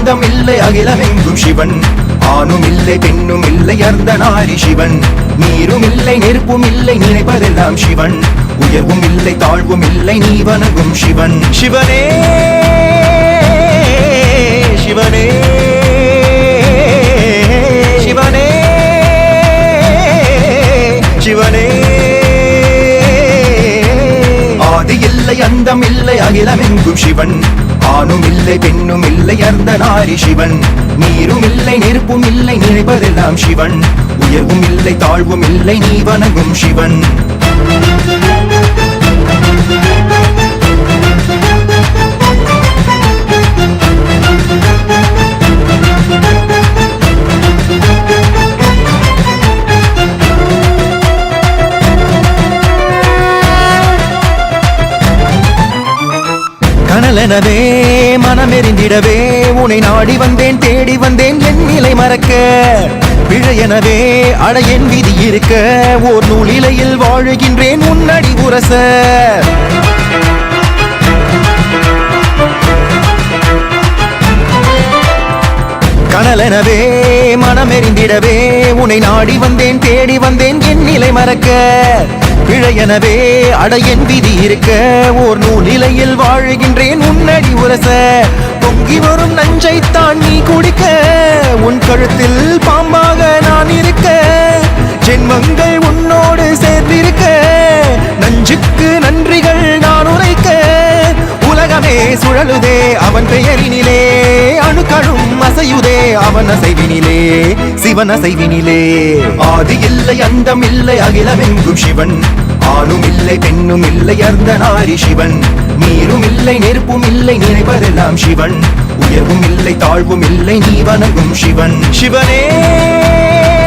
அந்தம் இல்லை அகிலமெங்கும் சிவன். ஆணும் இல்லை பெண்ணும் இல்லை அர்த்த நாரி சிவன். நீரும் இல்லை நெருப்பும் இல்லை நினைப்பதெல்லாம் சிவன். உயர்வும் இல்லை தாழ்வும் இல்லை நீ வணங்கும் சிவன். சிவனே! இல்லை அந்தம் இல்லை அகிலமெங்கும் சிவன். ஆணும் இல்லை பெண்ணும் இல்லை அர்த்த நாரி சிவன். நீரும் இல்லை நெருப்பும் இல்லை நினைப்பதெல்லாம் சிவன். உயர்வும் இல்லை தாழ்வும் இல்லை நீ வணங்கும் சிவன். கனலெனவே மனமெறிந்திடவே உனை நாடி வந்தேன் தேடி வந்தேன் என் நிலை மறக்க. பிழையனவே அட விதி இருக்க ஓர் நூலிலையில் வாழுகின்றேன் உன்னடி உரச. கனலெனவே மனமெறிந்திடவே உன்னை நாடி வந்தேன் தேடி வந்தேன் என் நிலை மறக்க. பிழையனவே அடையன் விதி இருக்க ஓர் நூலிலையில் வாழுகின்றேன். உன்னடி உரச பொங்கி வரும் நஞ்சைத்தான் நீ குடிக்க. உன் கழுத்தில் பாம்பாக நான் இருக்க ஜென்மங்கள் உன்னோடு சேர்ந்திருக்க. நஞ்சுக்கு நன்றிகள் நான் உரைக்க. உலகமே சுழலுதே அவன் பெயரினிலே அசையுதே அவன் அசைவினிலே சிவன் அசைவினிலே ஆதி இல்லை அந்தம் இல்லை அகிலமெங்கும் சிவன். ஆணும் இல்லை பெண்ணும் இல்லை அர்த்த நாரி சிவன். நீரும் இல்லை நெருப்பும் இல்லை நினைப்பதெல்லாம் சிவன். உயர்வும் இல்லை தாழ்வும் இல்லை நீ வணங்கும் சிவன் சிவனே. சிவனே!